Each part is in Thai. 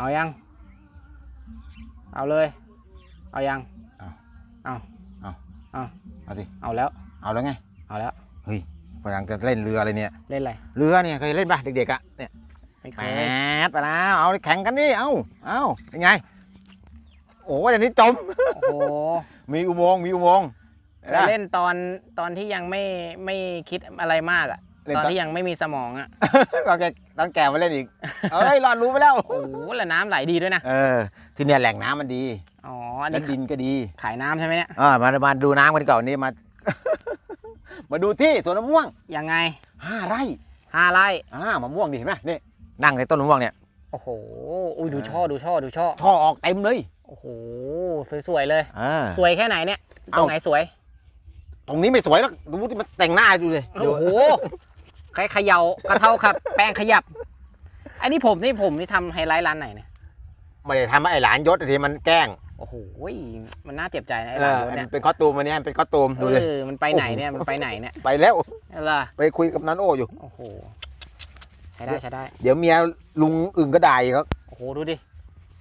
เอายัง เอาเลย เอายัง เอา เอา เอา เอา เอาสิ เอาแล้ว เอาแล้วไง เอาแล้ว เฮ้ยฝรั่งจะเล่นเรืออะไรเนี่ย เล่นอะไร เรือเนี่ยเคยเล่นป่ะเด็กๆอะ เนี่ยไม่เคแหมยไปแล้ว เอาแข่งกันดิ เอา เอาเป็นไง โอ้ยอันนี้จม โอ้โหมีอุโมงค์ มีอุโมงค์ไปเล่นตอนตอนที่ยังไม่ไม่คิดอะไรมากอะเล่นตอนตอนที่ยังไม่มีสมองอะตอนแก ตอนแก่มาเล่นอีก เอ้ยรอดรู้ไปแล้ว โอ้โหแล้วน้ำไหลดีด้วยนะ เออ ที่เนี่ยแหล่งน้ำมันดีอ๋อ อันแล้นี้วดินก็ดีขายน้ำใช่ไหมเนี่ย อ่ามามาดูน้ำกันก่อนนี่มา มาดูที่สวนมะม่วงยังไงห้าไร่ห้าไร่ อ่ามะม่วงนี่เห็นไหมนี่นั่งในต้นมะม่วงเนี่ย โอ้โห อุ้ยดูอ่าช่อดูช่อดูช่อ ท่อออกเต็มเลยโอ้โห สวยๆเลยอ่าสวยแค่ไหนเนี่ย ตเอ้า รงไหนสวย ตรงนี้ไม่สวยแล้วดูที่มันแต่งหน้าดูเลยดูโอ้โห ใครเขย่ากระเท่าครับ แป้งขยับ อันนี้ผมนี่ผมนี่ทำไฮไลท์ร้านไหนเนี่ยไม่ได้ทำให้ไอ้หลานยศทีมันแกล้งโอ้โหมันน่าเจ็บใจนะไอ้เอร้านอรถเนี่ยมันเป็นคอสตูมอันเนี้ยมันเป็นคอสตูมดูเลยเออมันไปไหนเนี่ยมันไปไหนเนี่ยไปแล้วอะไรไปคุยกับนันโออยู่โอ้โหใช้ได้ใช้ได้ เดี๋ยวเมียลุงอึ่งก็ด่าอีกครับโอ้โหดูดิ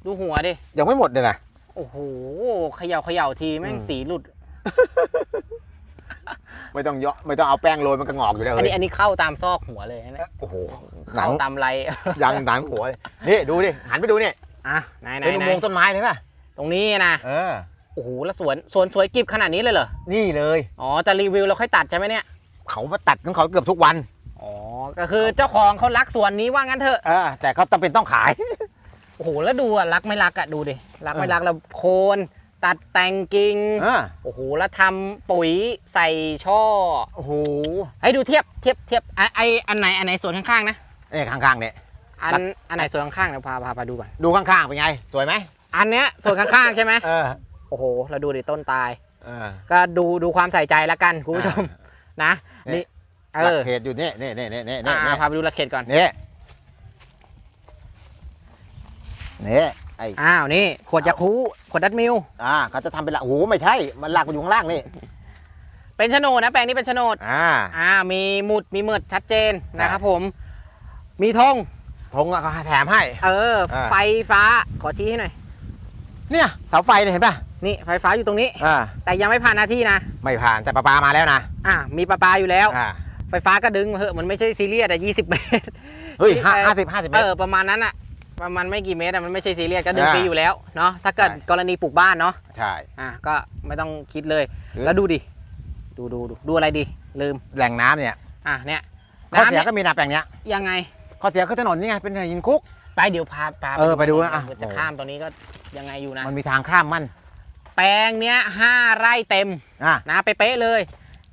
ดูหัวดิยังไม่หมดเลยนะโอ้โหเขย่าเขย่าทีแม่งอืมสีหลุด ไม่ต้องเยอะไม่ต้องเอาแป้งโรยมันก็งอกอยู่แล้วอันเฮ้นี้ยอันนี้เข้าตามซอกหัวเลยนะเนี่ยโอ้โหหนัเข้างตามไรยังหนังหัวเลยนี่ดูดิหันไปดูนี่อะไหนไหนเป็นอุไหนโมงค์ต้นไม้เลยป่ะตรงนี้นะเออ โอ้โหแล้วสวนสวนสวยกิบขนาดนี้เลยเหรอนี่เลยอ๋อจะรีวิวแล้วค่อยตัดใช่ไหมเนี่ยเขามาตัดของเขาเกือบทุกวันอ๋อก็คือเจ้าของเขารักสวนนี้ว่างั้นเถอะเออแต่เขาจำเป็นต้องขาย โอ้โหแล้วดูอะรักไม่รักอะดูดิรักไม่เออรักแล้วโคน ตัดแต่งกิ่งเออโอ้โหแล้วทำปุ๋ยใส่ช่อ โอ้โหให้ดูเทียบเทียบเทียบไอไออันไหนอันไหนสวนข้างๆนะนี่ข้างๆเนี่ยอันอันไหนสวนข้างๆเดี๋ยวพาพาพาดูก่อนดูข้างๆเป็นไง สวยไหมอันเนี้ยสวนข้างๆใช่ไหมเออโอ้โหเราดูดิต้นตายเออก็ดูดูความใส่ใจแล้วกันคุณผู้ชมนะนี่นี่เอหลักอเขตอยู่นี่นี่นี่นี่นี่อ่านี่พาไปดูระเข็ดก่อนนี่นี่ ไอ้อ้าวนี่ขวดยาคูขวดดัตมิลอ่าเขาจะทำเป็นหลักโอ้โหไม่ใช่มันหลักมันอยู่ข้างล่างนี่เป็นโฉนดนะแปลงนี้เป็นโฉนดอ่า อ่ามีหมุดมีเมิดชัดเจนใช่นะครับผม มีธงธงก็แถมให้ เออ อ่า ไฟฟ้าขอชี้ให้หน่อยเนี่ยเสาไฟเนี่ยเห็นป่ะนี่ไฟฟ้าอยู่ตรงนี้ อ่าแต่ยังไม่ผ่านหน้าที่นะไม่ผ่านแต่ประปามาแล้วนะอ่ามีประปาอยู่แล้ว อ่าไฟฟ้าก็ดึงมาเถอะมันไม่ใช่ซีเรียสอะ20 เมตรเฮ้ยที่ห้าเอ่อห้าสิบห้าสิบเมเอตรอประมาณนั้นอะ ประมาณไม่กี่เมตรอะมันไม่ใช่ซีเรียสก็ดึงอ่าฟรีอยู่แล้วเนาะถ้าเกิดใช่กรณีปลูกบ้านเนาะใช่ อะก็ไม่ต้องคิดเลย คือ แล้วดูดิดูดูดูดูอะไรดิลืมแหล่งน้ำเนี่ยอะเนี่ยข้อน้ำเสียเนี่ยก็มีนาแปลงเนี้ยยังไง ข้อเสียคือถนนนี่ไงเป็นหินคุก ไปเดี๋ยวพาพาเออไปดูนะอะ จะข้ามตรงนี้ก็ยังไงอยู่นะ มันมีทางข้ามมันแปลงเนี้ยห้าไร่เต็มอะนะเป๊ะๆเลย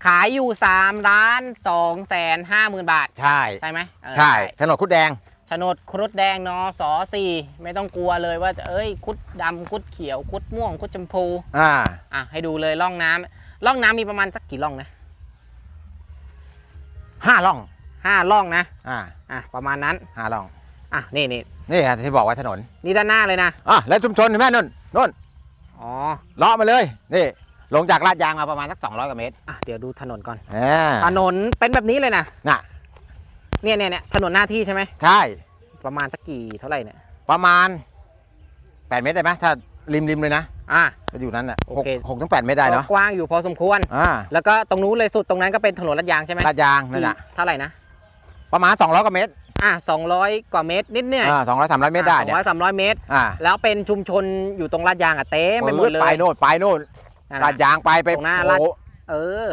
ขายอยู่3ล้าน2แสนห้าหมื่นบาท ใช่ ใช่ไหมเออใช่ถนนคุดแดง โฉนดครุฑแดงนอสอสี่ไม่ต้องกลัวเลยว่าจะเอ้ยคุดดำคุดเขียวคุดม่วงคุดชมพูอ่า อะให้ดูเลยร่องน้ำร่องน้ำมีประมาณสักกี่ร่องนะห้าล่อง ห้าร่องนะอ่า อะประมาณนั้นห้าล่อง อะนี่นี่นี่ฮะที่บอกไว้ถนน นี่ด้านหน้าเลยนะอะแล้วชุมชนเห็นไหมนุ่นนุ่นอ๋อเลาะมาเลย นี่ ลงจากลาดยางมาประมาณสัก200กว่าเมตร อะเดี๋ยวดูถนนก่อน อ่า ถนนเป็นแบบนี้เลยนะ น่ะ เนี่ยเนี่ยเนี่ยถนนหน้าที่ใช่ไหมใช่ ประมาณสักกี่เท่าไหร่เนี่ยประมาณ 8 เมตรได้ไหมถ้าริมริมเลยนะอะจะอยู่นั้นอะโอหกเค หกถึงแปดเมตรได้เนาะก็กว้างอยู่พอสมควร อ่าแล้วก็ตรงนู้นเลยสุดตรงนั้นก็เป็นถนนลาดยางใช่ไหมลาดยางนั่นแหละเท่าไหร่นะประมาณ 200กว่าเมตรอะสองร้อยกว่าเมตรนิดเนี่ยอ่าสองร้อยสามร้อยเมตรได้สอเนี่งยร้อยสามร้อยเมตร อ่าแล้วเป็นชุมชนอยู่ตรงลาดยางอะเต็มไปหมดเลยไปโน่นไปโน่นนั่นลาน่ะดยางไปไปตรงหน้าโอ้ลาดโหเออ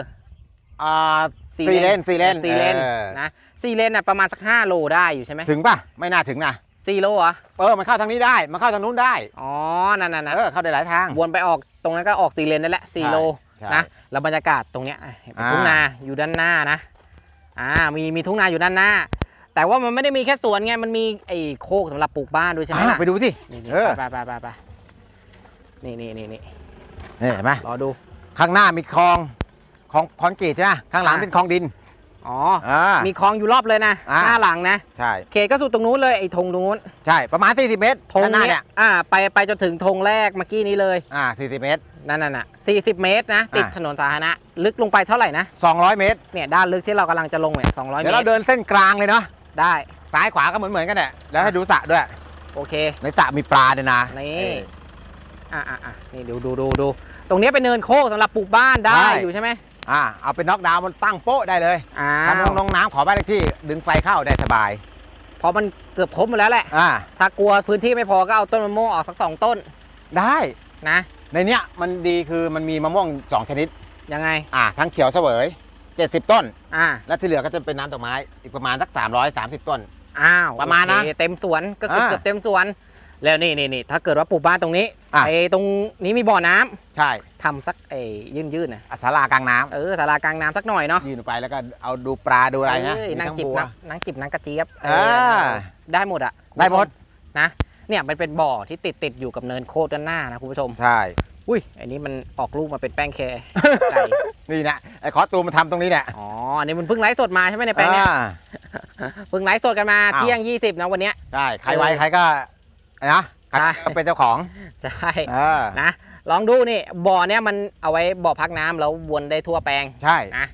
อ่าสี่สี่เลนสี่เลนสี่เลนเออนะสี่เลนอะประมาณสักห้าโลได้อยู่ใช่ไหมถึงป่ะไม่น่าถึงนะสี่โลเหรอเออมันเข้าทางนี้ได้ มันเข้าทางนู้นได้ อ๋อ นั่นน่ะนะเออเข้าได้หลายทาง วนไปออกตรงนั้นก็ออกสี่เลนนั่นแหละสี่ใช่โลใช่นะแล้วบรรยากาศตรงเนี้ยอะเห็นเป็นอ่าทุ่งนาอยู่ด้านหน้านะอ่ามีมีทุ่งนาอยู่ด้านหน้า แต่ว่ามันไม่ได้มีแค่สวนไงมันมีไอ้โคกสำหรับปลูกบ้านด้วยใช่ไหมอ่าล่ะไปดูสินี่เออๆไปไปไปไปนี่นี่นี่นี่นี่เห็นไหมรอดูข้างหน้ามีคลอง คลองคอนกรีตใช่ไหมข้างหลังอ่าเป็นคลองดิน อ๋ออ่ามีคลองอยู่รอบเลยนะอ่า หน้าหลังนะ ใช่ เขตก็สุดตรงนู้นเลยไอ้ธงตรงนู้นใช่ประมาณ 40 เมตรธงด้านหน้าเนี้เนี่ยยอ่า ไปไปจนถึงธงแรกเมื่อกี้นี้เลย อ่า40 เมตร นั่นน่ะน่ะ40 เมตรนะ ติดอ่า ถนนสาธารณะ ลึกลงไปเท่าไหร่นะ 200 เมตร เนี่ยด้านลึกที่เรากำลังจะลงเนี่ย200เมเดี๋ยวตเรารเดินเส้นกลางเลยเนาะได้ ซ้ายขวาก็เหมือนเหมือนๆกันแหละแล้วให้ดูสระด้วย โอเค ในสระมีปลาเนี่ยนะนี่ เออ อะอะอะนี่ดูดูดูดู ตรงเนี้ยเป็นเนินโคกสำหรับปลูกบ้านได้ใช่ อยู่ใช่ไหม อ่าเอาเป็นน็อกดาวน์มันตั้งโป๊ะได้เลยอ้าทำลวงลงน้ำขอบ้านเลขที่ดึงไฟเข้าได้สบายเพราะมันเกือบครบหมดแล้วแหละ อ่า ถ้ากลัวพื้นที่ไม่พอก็เอาต้นมะม่วงออกสักสองต้นได้นะ ในเนี้ยมันดีคือมันมีมะม่วงสองชนิด ยังไง อ่า ทั้งเขียวเสวย70 ต้น อ่า และที่เหลือก็จะเป็นน้ำดอกไม้อีกประมาณสัก330 ต้น อ้าวประมาณนะโอเคเต็มสวนก็เกือบอ่าเกือบเต็มสวน แล้วนี่นี่นี่ถ้าเกิดว่าปลูกบ้านตรงนี้อะ ไอ้ตรงนี้มีบ่อน้ำใช่ทำสักไอ้ยื่นยื่นๆนะอัศรากลางน้ำเออสารากลางน้ำสักหน่อยเนาะยืนออกไปแล้วก็เอาดูปลาดูอะไรนะเอ้ยมีนั่งทั้จิบบัว นะนั่งจิบนั่งกระเจี๊ยบเออ่าอได้หมดอะได้หมด นะเนี่ยมันเป็นบ่อที่ติดติดอยู่กับเนินโคตรด้านหน้านะคุณผู้ชมใช่ อุ้ยอันนี้มันออกลูกมาเป็นแป้งแครไก่ นี่นะไอ้คอสตูมมันทำตรงนี้แหละอ๋อ อันนี้มันเพิ่งไลฟ์สดมาใช่ไหมในแป้งเนี่ยอ่า เพิ่งไลฟ์สดกันมาอ้าว เที่ยง 20นะวันเนี้ย ใช่ ใครไวใครก็ นะใครใช่ ก็เป็นเจ้าของใช่เออนะลองดูนี่บ่อเนี่ยมันเอาไว้บ่อพักน้ำแล้ววนได้ทั่วแปลงใช่ นะ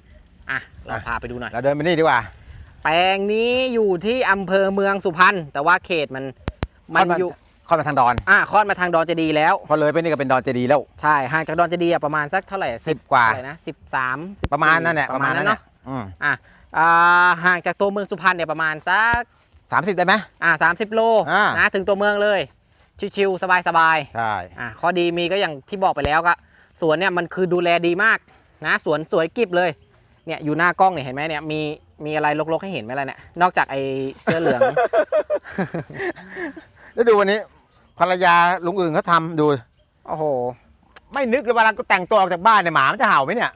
อะเราอะ พาไปดูหน่อย เราเดินไปนี่ดีกว่า แปลงนี้อยู่ที่อำเภอเมืองสุพรรณแต่ว่าเขตมันมันค่อนมา อยู่ค่อนมาทางดอน อะคลอดมาทางดอนเจดีย์แล้ว พอเลยไปนี่ก็เป็นดอนเจดีย์แล้วใช่ห่างจากดอนเจดีย์อะประมาณสักเท่าไหร่สิบกว่า เท่าไหร่นะสิบสามประมาณนั่นแหละประมาณนั้นเนาะอืมอะอ่าห่างจากตัวเมืองสุพรรณเนี่ยประมาณสัก สามสิบได้ไหม อ่าสามสิบโลอ่านะถึงตัวเมืองเลย ชิวๆสบายใช่ๆอะข้อดีมีก็อย่างที่บอกไปแล้วก็สวนเนี่ยมันคือดูแลดีมากนะสวนสวยกริบเลยเนี่ยอยู่หน้ากล้องเนี่ยเห็นไหมเนี่ยมีมีอะไรลกๆให้เห็นไหมล่ะเนี่ยนอกจากไอ้เสื้อเหลือง แล้วดูวันนี้ภรรยาลุงอื่นเขาทำดู โอ้โห ไม่นึกเลยเวลาก็แต่งตัวออกจากบ้านเนี่ยหมามันจะเห่าไหมเนี่ย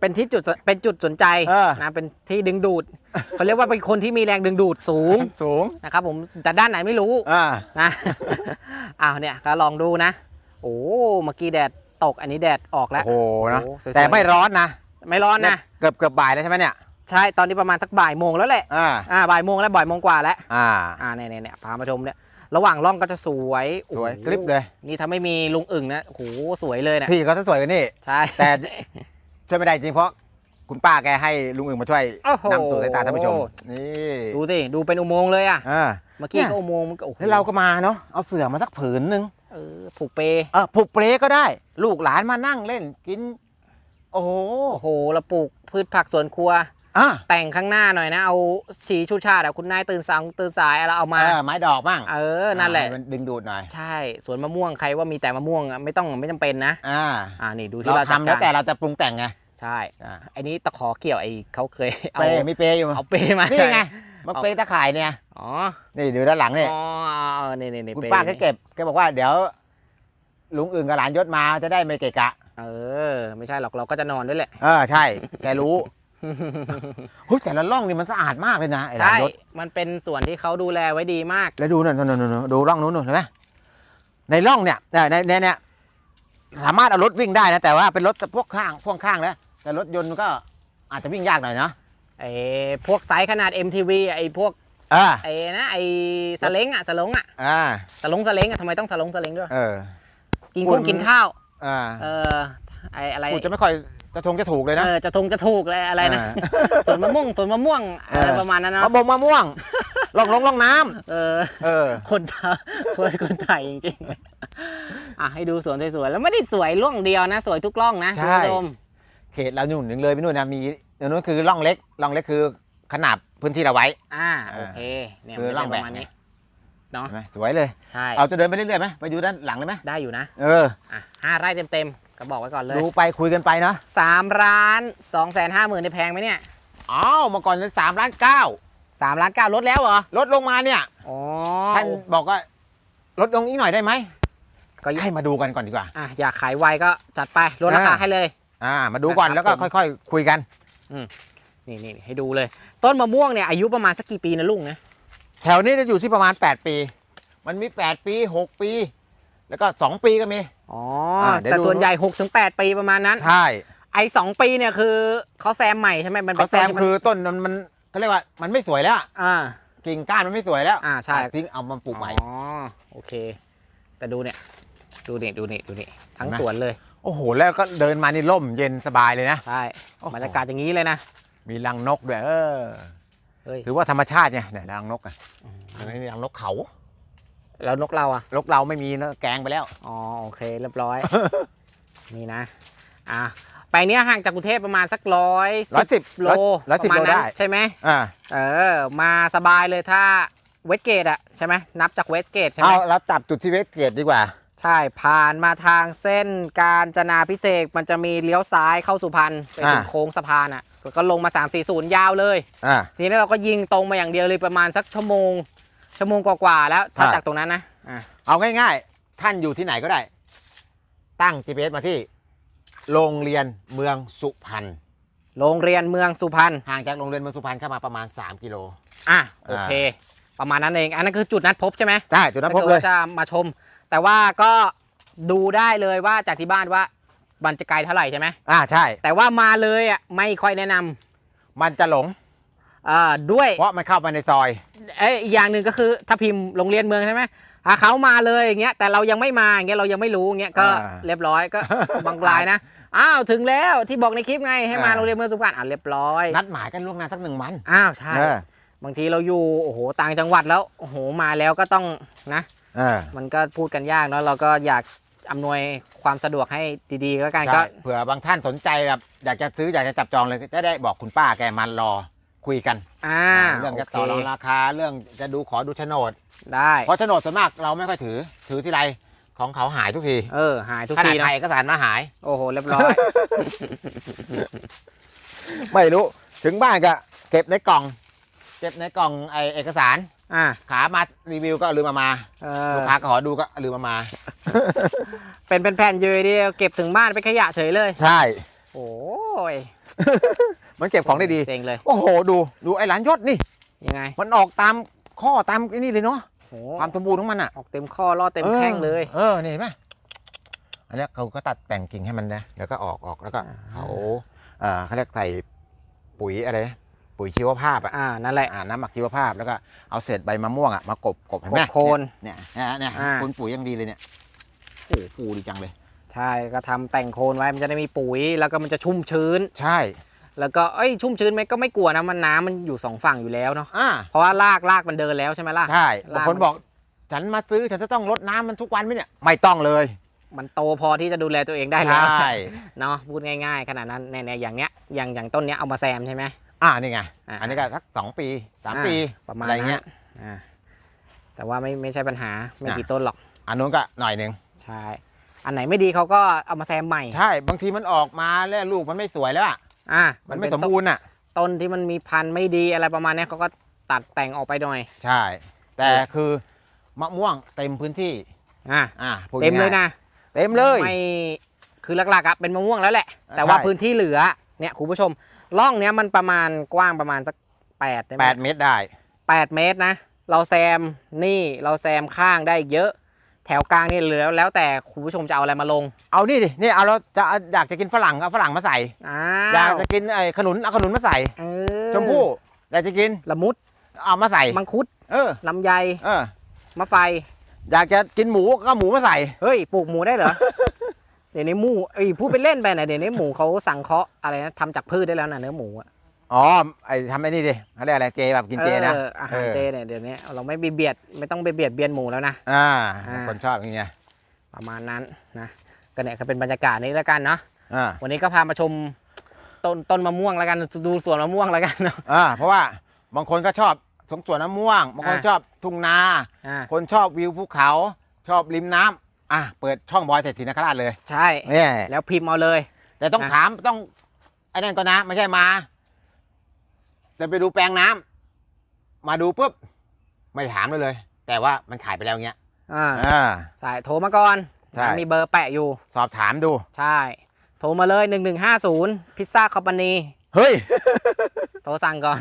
เป็นที่จุดสเป็นจุดสนใจเออ นะเป็นที่ดึงดูดเขาเรียกว่าเป็นคนที่มีแรงดึงดูดสูงสูงนะครับผมแต่ด้านไหนไม่รู้อ่านะ อ้าวเนี่ยก็ลองดูนะ โอ้เมื่อกี้แดดตกอันนี้แดดออกแล้ว โอ้โหนะโอ้สวยๆ แต่ไม่ร้อนนะไม่ร้อนนะ เกือบเกือบบ่ายแล้วใช่ไหมเนี่ยใช่ตอนนี้ประมาณสักบ่ายโมงแล้วแหละอ่าอ่าบ่ายโมงแล้วบ่ายโมงกว่าแล้ว อ่า อ่าเนี่ยเนี่ยเนี่ยพามาชมเนี่ยระหว่างร่องก็จะสวยโอ้สโหวยกริบเลย นี่ถ้าไม่มีลุงอึ่งนะโอ้โหสวยเลยเนี่ยที่เขาจะสวยกว่านี่ ใช่ แต่ ช่วยไม่ได้จริงเพราะคุณป้าแกให้ลุงอื่นมาช่วยโอ้โห นำสู่สายตาท่านผู้ชม นี่ดูสิ ดูเป็นอุโมงค์เลยอะ อ่า เมื่อกี้เนี่ย ก็อุโมงค์มันก็โอ้โหแล้วเราก็มาเนาะเอาเสื่อมาสักผืนหนึ่งเออผูกเปเออผูกเปลก็ได้ ลูกหลานมานั่งเล่นกิน โอ้โห โอ้โหเราปลูกพืชผักสวนครัว อะแต่งข้างหน้าหน่อยนะ เอาสีชูชาติอะคุณนายตื่นสางตื่นสายเราเอามา เออไม้ดอกบ้างเออนั่นแหละอ่ามันดึงดูดหน่อย ใช่สวนมะม่วงใครว่ามีแต่มะม่วงอะไม่ต้องไม่จำเป็นนะอ่าอ่านี่ดูที่เราเราจัดทำแล้วกาแต่รเราจะปรุงแต่งไงใช่อ่าไอ้นี้ตะขอเกี่ยวไอ้เขาเคยเอาเปรย์มีเปรย์อยู่เอาเปรย์มานี่ใช่ไงมันเปรย์ตะข่ายเนี่ยอ๋อนี่ดูด้านหลังนี่อ๋อเออนี่นี่นี่คุณปรย์ป้าแกเก็บแกบอกว่าเดี๋ยวลุงอื่นกับหลานยศมาจะได้ไม่เกะกะ เออ ไม่ใช่หรอกเราก็จะนอนด้วยแหละเออใช่แกรู้ เฮ้ยแต่ละร่องนี่มันสะอาดมากเลยนะไอ้หลาใช่นยศมันเป็นส่วนที่เขาดูแลไว้ดีมาก แล้วดูนั่นนั่นนั่นนั่นดูร่องนู้นนู่นเห็นไหมในร่องเนี่ยเออในในเนี่ยสามารถเอารถวิ่งได้นะแต่ว่าเป็นรถพวกข้างพ่วงข้างแล้วแต่รถยนต์ก็อาจจะวิ่งยากหน่อยเนาะไอ้พวกไซส์ขนาด MTV ไอ้พวกเออไอ้นะไอ้สเล้งอะสลงอะอ่าสลงสเล้งอะทำไมต้องสลงสเล้งด้วย เออ กินอุ่ข้าวนกินข้าว อ่าเออไอ้อะไรพูดจะไม่ค่อย จะทงจะถูกเลยนะ เออจะทงจะถูกเลยอะไรนะสวนมะม่วงสวนมะม่วงอะไรเออประมาณนั้นมะเนาะม่วงมะม่วงล่องลงล่องน้เออำเออ คนไทยคนคนไทยจริงๆ อะให้ดูสวนสวยๆแล้วไม่ได้สวยร่องเดียวนะ สวยทุกร่องนะใช่ คุณผู้ชมเขตเราหนุ่นถึงเลยไปนู่นนะมีตรงนู้นคือร่องเล็กร่องเล็กคือขนาบพื้นที่เราไว้ อ่าเอโออเคเนี่ยคือมันร่จะองเป็นประมาณแบ่งนี้ เนาะเห็นไหมสวยเลย ใช่ เอาจะเดินไปเรื่อยๆไหมไปดูด้านหลังเลยไหมได้อยู่นะ เออ อะห้าไร่เต็มๆ ก็บอกไว้ก่อนเลยดูไปคุยกันไปเนาะสามล้านสองแสนห้าหมื่นได้แพงไหมเนี่ยอ้าวเมื่อก่อนสามล้านเก้าสามล้านเก้าลดแล้วเหรอ ลดลงมาเนี่ยอ๋อ ท่านบอกว่าลดลงอีกหน่อยได้ไหมก็ให้มาดูกันก่อนดีกว่า อะอยากขายไวก็จัดไปลดราคาอ่า ให้เลย อ่า มาดูก่อนนะครับแล้วก็ผม ค่อย ๆ คุยกัน นี่นี่ให้ดูเลย ต้นมะม่วงเนี่ยอายุประมาณสักกี่ปีนะลุงนะ แถวนี้จะอยู่ที่ประมาณ 8 ปี มันมี 8 ปี 6 ปี แล้วก็ 2 ปีก็มี อ๋ออ่าเดี๋ยวแต่ดู ส่วนใหญ่6กถึงแปีประมาณนั้น ใช่ไอ้สองปีเนี่ยคือเขาแซมใหม่ใช่ไหมมันเป็เขานแซต้นมที่นคือต้นมันมันเขาเรียกว่ามันไม่สวยแล้วอะอ่า กิ่งก้านมันไม่สวยแล้วอ่าใช่ ตัดทิ้งเอามาปลูกใหม่ อ๋อโอเค แต่ดูเนี่ย ดูนี่ดูนี่ดูนี่ทั้งเห็นไหม สวนเลย โอ้โห แล้วก็เดินมานี่ร่มเย็นสบายเลยนะ ใช่โอ้โห บรรยากาศอย่างนี้เลยนะ มีรังนกด้วยเออ เฮ้ยถือว่าธรรมชาติไงเนี่ยรังนกอะอันนี้รังนกเขาแล้วนกเราอะลกเราไม่มีนะแกงไปแล้ว อ๋อโอเคเรียบร้อย นี่นะ อะไปเนี้ยห่างจากกรุงเทพประมาณสักร้อยร้อยสิบโลร้อยสิบประโลมาณนั้นได้ใช่ไหมอ่าเออ มาสบายเลยถ้าเวสเกตอะใช่ไหมนับจากเวสเกตใช่ไหมเอาเราจับจุดที่เวสเกตดีกว่า ใช่ผ่านมาทางเส้นการจนาพิเศษกมันจะมีเลี้ยวซ้ายเข้าสุพรรณไปถึงอ่าโค้งสะพานอะแล้ว ก็ลงมา 3 4 0 ยาวเลยอ่า ทีนี้เราก็ยิงตรงมาอย่างเดียวเลยประมาณสักชั่วโมง ชั่วโมงกว่าๆแล้ว ถ้าใช่จากตรงนั้นนะอะเอาง่ายๆ ท่านอยู่ที่ไหนก็ได้ ตั้ง GPS มาที่ โรงเรียนเมืองสุพรรณโรงเรียนเมืองสุพรรณห่างจากโรงเรียนเมืองสุพรรณเข้ามาประมาณ 3 กิโล อะโอเค ประมาณนั้นเอง อันนั้นคือจุดนัดพบใช่ไหมใช่จุดนั้นพบถ้าเลกิยดว่าจะมาชม แต่ว่าก็ดูได้เลยว่าจากที่บ้านว่า มันจะไกลเท่าไหร่ใช่ไหมอ่าใช่ แต่ว่ามาเลยอะไม่ค่อยแนะนำมันจะหลง อ่าด้วยเพราะมันเข้าไปในซอย เอ้ยอีกอย่างหนึ่งก็คือถ้าพิมพ์โรงเรียนเมืองใช่ไหมถ้าเขามาเลยอย่างเงี้ยแต่เรายังไม่มาอย่างเงี้ยเรายังไม่รู้อย่างเงี้ยก็อ่าเรียบร้อยก็ บางรายนะอ้าวถึงแล้วที่บอกในคลิปไงให้มาอ่า โรงเรียนเมืองสุพรรณอะเรียบร้อยนัดหมายกันล่วงหน้าสักหนึ่งวันอ้าวใช่ เออบางทีเราอยู่โอ้โหต่างจังหวัดแล้วโอ้โหมาแล้วก็ต้องนะ เออมันก็พูดกันยากเนาะเราก็อยาก อำนวยความสะดวกให้ดีๆแล้วกันก็ ใช่เผื่อบางท่านสนใจแบบอยากจะซื้ออยากจะจับจองเลยจะได้บอกคุณป้าแกมารอคุยกันอ่าเรื่องจะโคต่อรองราคาเรื่องจะดูขอดูโฉนด ได้เพราะโฉนดส่วนมากเราไม่ค่อยถือ ถือที่ไรของเขาหายทุกทีเออ หายทุกขนาทีดนะถ่ายเอกสารมาหาย โอ้โห เรียบร้อย ไม่รู้ ถึงบ้านก็เก็บในกล่อง เก็บในกล่องไอเอกสารอ่า ขามารีวิวก็ลืมเอามาเออ ลูกค้าก็ขอดูก็ลืมเอามา เป็นเป็นแผ่นอยูดีเก็บถึงบ้านไปนขยะเฉยเลย ใช่ โอ้ยมันเก็บของได้ดี เซ็งเลยโอ้โห ดูดูไอ้หลานยศนี่ ยังไงมันออกตามข้อตามไอ้นี่เลยเนาะโอ้ความสมบูรณ์ของมันอะออกเต็มข้อล่อเต็มแข้งเลย เออนี่เห็นไหมอันเนี้ยเขาก็ตัดแต่งกิ่งให้มันนะแล้วก็ออกออกแล้วก็อ่า เขาเอ่อเขาเรียกใส่ปุ๋ยอะไรนะ ปุ๋ยชีวภาพอะอ่านั่นแหละอ่าน้ำหมักชีวภาพแล้วก็เอาเศษใบมะม่วงอะมากบกบเห็นไหมกบโคนเนี่ยเนี่ยเนี่ยอ่าคุณปุ๋ยยังดีเลยเนี่ยโอ้โหฟูดีจังเลย ใช่ก็ทำแต่งโคนไว้มันจะได้มีปุ๋ย แล้วก็มันจะชุ่มชื้น ใช่ แล้วก็เอ้ยชุ่มชื้นไหมก็ไม่กลัวนะมันน้ำมันอยู่สองฝั่งอยู่แล้วเนาะอ่าเพราะว่าลากลากมันเดินแล้วใช่ไหมล่ะใช่ลากบางคนบอกฉันมาซื้อฉันจะต้องรดน้ำมันทุกวันไหมเนี่ยไม่ต้องเลย มันโตพอที่จะดูแลตัวเองได้แล้วใช่เนาะพูดง่าย ๆ ขนาดนั้นเนี่ยๆอย่างเนี้ยอย่างอย่างต้นเนี้ยเอามาแซมใช่ไหม อ่านี่ไงอ่าอันนี้ก็สักสองปีสามอ่าปีประมาณอะไรเงี้ยนั้นอ่าแต่ว่าไม่ไม่ใช่ปัญหาไม่อะกี่ต้นหรอก อันนู้นก็หน่อยหนึ่งใช่อันไหนไม่ดีเขาก็เอามาแซมใหม่ใช่บางทีมันออกมาแล้วลูกมันไม่สวยแล้วอะอะมันไม่เป็สมบูรณ์อะต้นที่มันมีพันธุ์ไม่ดีอะไรประมาณเนี้ยเขาก็ตัดแต่งออกไปหน่อย ใช่ แต่คือมะม่วงเต็มพื้นที่อะอ่าพูดเต็มเลยง่านะเต็มเลยไม่คือหลักๆอะเป็นมะม่วงแล้วแหละอะแต่ว่าใช่พื้นที่เหลือเนี่ยคุณผู้ชม ร่องเนี้ยมันประมาณกว้างประมาณสักแปดได้ไหมแปดเมตรได้ แปดเมตรนะ เราแซมนี่เราแซมข้างได้อีกเยอะ แถวกลางนี่เหลือ แล้วแต่คุณผู้ชมจะเอาอะไรมาลงเอานี่ดินี่เอาเราจะอยากจะกินฝรั่งเอาฝรั่งมาใส่ อ้าอยากวจะกินไอ้ขนุนเอาขนุนมาใส่ เออชมพู่อยากจะกินละมุดเอามาใส่ มังคุดเออลำไยเออ มะไฟ อยากจะกินหมูก็เอาหมูมาใส่ เฮ้ย ปลูกหมูได้เหรอ เดี๋ยวนี้หมูเอ้ยพูดไปเล่นไปนะเดี๋ยวนี้หมูเขาสั่งเคาะอะไรนะทำจากพืชได้แล้วนะเนื้อหมูอะอ๋อไอ้ทำไอ้นี่ดิเขาเรียกอะไรเจแบบกินเจนะอออาหารเออเจเนี่ยเดี๋ยวนี้เราไม่ไปเบียดไม่ต้องไปเบียดเบียนหมูแล้วนะ อ่าอ่า คนชอบอย่างเงี้ยประมาณนั้นนะก็เนี่ยก็เป็นบรรยากาศนี้แล้วกันเนาะอ่าวันนี้ก็พามาชมต้นต้นมะม่วงแล้วกันดูสวนมะม่วงแล้วกันเนาะอ่าเพราะว่าบางคนก็ชอบสงสวนน้ำม่วงบางคนอ่าชอบทุ่งนา อ่าคนชอบวิวภูเขาชอบริมน้ำ อะเปิดช่องบอยเศรษฐีนคราชเลยใช่ เนี่ยแล้วพิมพ์เอาเลย แต่ต้องนะ ถามต้องไอ้นั่นก็นะไม่ใช่มาจะไปดูแปลงน้ำมาดูปุ๊บไม่ถามเลยเลย แต่ว่ามันขายไปแล้วเงี้ยอ่าอ่าใช่โทรมาก่อนใช่นะมีเบอร์แปะอยู่ สอบถามดู ใช่ โทรมาเลย 1150 พิซซ่าคอมพานีเฮ้ย โทรสั่งก่อน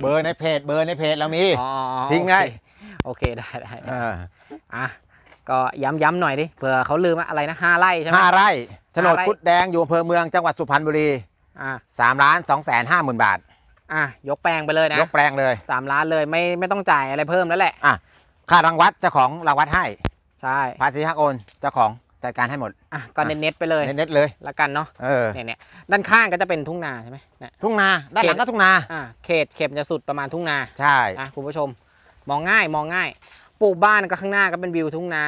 เบอร์ในเพจเบอร์ในเพจเรามี อ๋อทิ้งไง โอเคโอเคได้ได้ได้อ่า อะ ก็ย้ำๆหน่อยดิเผื่อเขาลืมอะไรนะห้าไร่ใช่ไหมห้าไร่โฉนดห้าไร่กุดแดงอยู่อำเภอเมืองจังหวัดสุพรรณบุรีอะสามล้านสองแสนห้าหมื่นบาทอะยกแปลงไปเลยนะยกแปลงเลยสามล้านเลยไม่ไม่ต้องจ่ายอะไรเพิ่มแล้วแหละค่ารังวัดเจ้าของรังวัดให้ใช่ภาษีหักโอนเจ้าของจัดการให้หมดอะก็เน็ตๆไปเลยเน็ตๆเลยละกันเนาะเออเนี่ยเนี่ยด้านข้างก็จะเป็นทุ่งนาใช่ไหมเนี่ยทุ่งนาด้านหลังก็ทุ่งนาอะเขตเขตจะสุดประมาณทุ่งนาใช่อะคุณผู้ชมมองง่ายมองง่าย ปลูกบ้านก็ข้างหน้าก็เป็นวิวทุ่งนา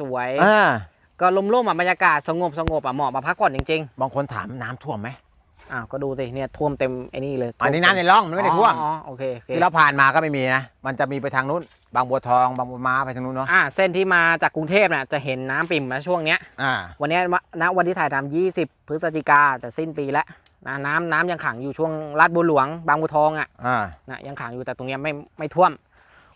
สวยอ่าๆก็ลมๆอะบรรยากาศสงบสงบๆอะเหมาะมาพักผ่อนจริงบางคนถามน้ำท่วมไหมๆอ้าวก็ดูสิเนี่ยท่วมเต็มไอ้นี่เลยอันนี้น้ำในร่องมันไม่ได้ท่วมอ๋ออ๋อโอเคโอเคที่เราผ่านมาก็ไม่มีนะมันจะมีไปทางนู้น บางบัวทองบางบัวม้าไปทางนู้นเนาะอ่าเส้นที่มาจากกรุงเทพน่ะจะเห็นน้ำปิ่มนะช่วงเนี้ย อ่า วันเนี้ยณวันที่ถ่ายทำ20 พฤศจิกาจะสิ้นปีแล้วนะน้ำน้ำยังขังอยู่ช่วงลาดบัวหลวง บางบัวทองอะอ่า นะยังขังอยู่แต่ตรงเนี้ยไม่ไม่ท่วม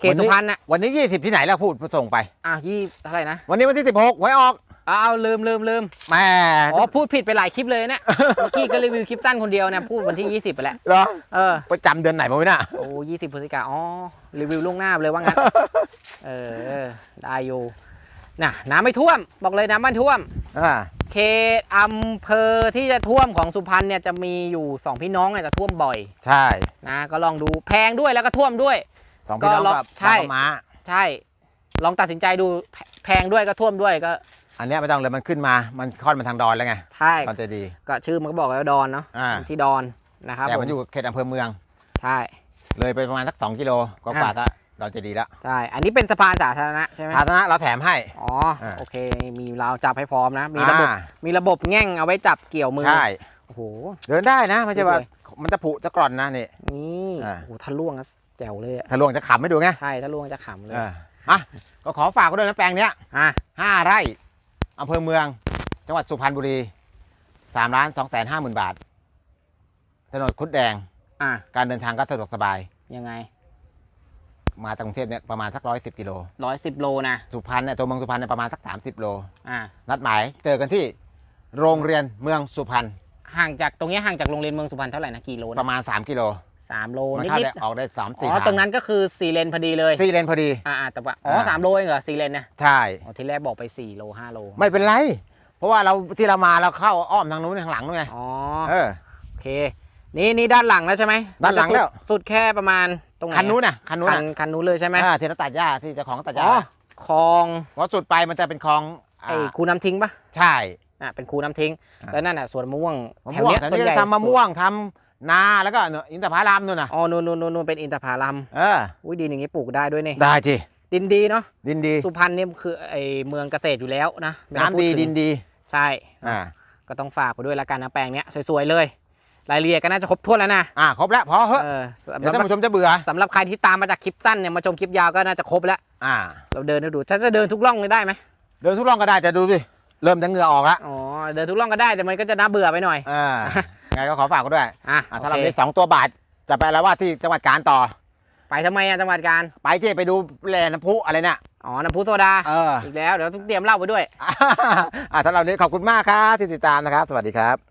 เขตวันนี้สุพรรณน่ะ วันนี้20ที่ไหนแล้วพูดส่งไปอ้าวยี่เท่าไหร่นะ วันนี้วันที่16ไว้ออกอ้าวลืมลืมลืมแหม่อ๋อพูดผิดไปหลายคลิปเลยเนี่ยเมื่อกี้ก็รีวิวคลิปสั้นคนเดียวเนี่ยพูดวันที่ 20 ไปแล้วเหรอเออไปจำเดือนไหนมาไว้น่ะโอ้ยี่สิบพฤศจิกาอ๋อรีวิวล่วงหน้าไปเลยว่างั้นเออได้อยู่น่ะน้ำไม่ท่วม บอกเลยน้ำไม่ท่วมอ่าเขตอำเภอที่จะท่วมของสุพรรณเนี่ยจะมีอยู่สองพี่น้องเนี่ยจะท่วมบ่อย ใช่นะก็ลองดูแพงด้วยแล้วก็ท่วมด้วย สองพี่น้องก็ลองกับใช่บางบัวม้าใช่ ลองตัดสินใจดูแพแพงด้วยก็ท่วมด้วยก็อันเนี้ยไม่ต้องเลยมันขึ้นมามันค่อนมาทางดอนแล้วไงใช่ตอนจะดี ก็ชื่อมันก็บอกแล้วดอนเนาะอ่า ที่ดอนนะครับแต่มันผอยู่เขตอำเภอเมือง ใช่ เลยไปประมาณสักสองกิโลก็กว่าก็ดอนจะดีแล้วใช่อันนี้เป็นสะพานสาธารณะใช่ไหมภาชนะเราแถมให้ อ๋ออ่าโอเค มีราวจับให้พร้อมนะ มีระบบอ่ามีระบบแง่งเอาไว้จับเกี่ยวมือ ใช่ โอ้โห เดินได้นะไม่ใช่ว่าสวย มันจะผุจะกร่อนนะนี่ นี่อ่า โอ้โหทะล่วงอะแจ๋วเลยอะถ้าลวงจะขำไม่ดูไงใช่ทะล่วงจะขำเลยเอออะก็ขอฝากไว้ด้วยนะแปลงเนี้ยอะ ห้าไร่อำเภอเมือง จังหวัดสุพรรณบุรีสามล้านสองแสนห้าหมื่นบาทถนนคุดแดงอะ การเดินทางก็สะดวกสบาย ยังไงมาจากกรุงเทพเนี่ยประมาณสักร้อยสิบกิโลร้อยสิบโลนะ สุพรรณเนี่ยตัวเมืองสุพรรณเนี่ยประมาณสักสามสิบโล อะ นัดหมายเจอกันที่โรงเรียนเมืองสุพรรณ ห่างจากตรงเนี้ยห่างจากโรงเรียนเมืองสุพรรณเท่าไหร่นะกี่โลปนะระมาณสามกิโล สามโลมันนิเข้าดได้ออกได้สามๆสี่อ๋อทางตรงนั้นก็คือสี่เลนพอดีเลยสี่เลนพอดี อ่าอ่าแต่ว่าอ๋ออ่าสามโลเองเหรอสี่เลนนะใช่ อ๋อที่แรกบอกไปสี่โลห้าโลไม่เป็นไร เพราะว่าเราที่เรามาเราเข้าอ้อมทางนู้นทางหลังนู้นไงอ๋อเออ โอเค นี่นี่ด้านหลังแล้วใช่ไหมด้านหลังจะสุแล้วสุดแค่ประมาณตรงไหนคันนู้นน่ะคันนู้นคันน่ะคันนู้นเลยใช่ไหมอ่าที่เราตัดหญ้าที่เจ้าของตัดหญ้าอ๋อคลองเพราะสุดไปมันจะเป็นคลองไอ้อ่าคูน้ำทิ้งปะใช่ อะเป็นคูน้ำทิ้งอ่าแล้วนั่นน่ะสวนมะม่วงมะแถวม่วงเนี้ยแต่ส่วนนี่ใหญ่ทำมะม่วงทำนาแล้วก็เนี่ยอินทผลัมนู่นน่ะอ๋อนู่นนู่นนู่นนู่นเป็นอินทผลัมเอออุ้ยดินอย่างงี้ปลูกได้ด้วยนี่ได้จีดินดีเนาะดินดีสุพรรณเนี่ยคือไอเมืองเกษตรอยู่แล้วนะไม่ต้องน้ำดีพูถึงดินดีใช่อ่าก็ต้องฝากไปด้วยละกันนะแปลงเนี้ยสวยๆเลยรายละเอียดก็น่าจะครบถ้วนแล้วนะอ่าครบแล้วพอเหอะเออสำหเดี๋ยวรับท่านผู้ชมจะเบื่อสำหรับใครที่ตามมาจากคลิปสั้นเนี่ยมาชมคลิปยาวก็น่าจะครบแล้วอ่า เราเดินดูฉันจะเดินทุกร่องเลยได้ไหมเดินทุกร่องก็ได้แต่ดูสิ เริ่มจะเหงื่อออกแล้วอ๋อเดินทุกร่องก็ได้แต่มันก็จะน่าเบื่อไปหน่อยอ่าไงก็ขอฝากกันด้วยอะอ่าโอถ้าเราเคมีสองตัวบาทจะไปแล้วว่าที่จังหวัดกาญต่อ ไปทำไมอะจังหวัดการไปที่ไปดูแลน้ำพุอะไรเนี่ยอ๋อ น้ำพุโซดาเอออีกแล้ว เดี๋ยวต้องเตรียมเหล้าไปด้วยอ่าถ้าเรานี้ขอบคุณมากครับที่ติดตามนะครับ สวัสดีครับ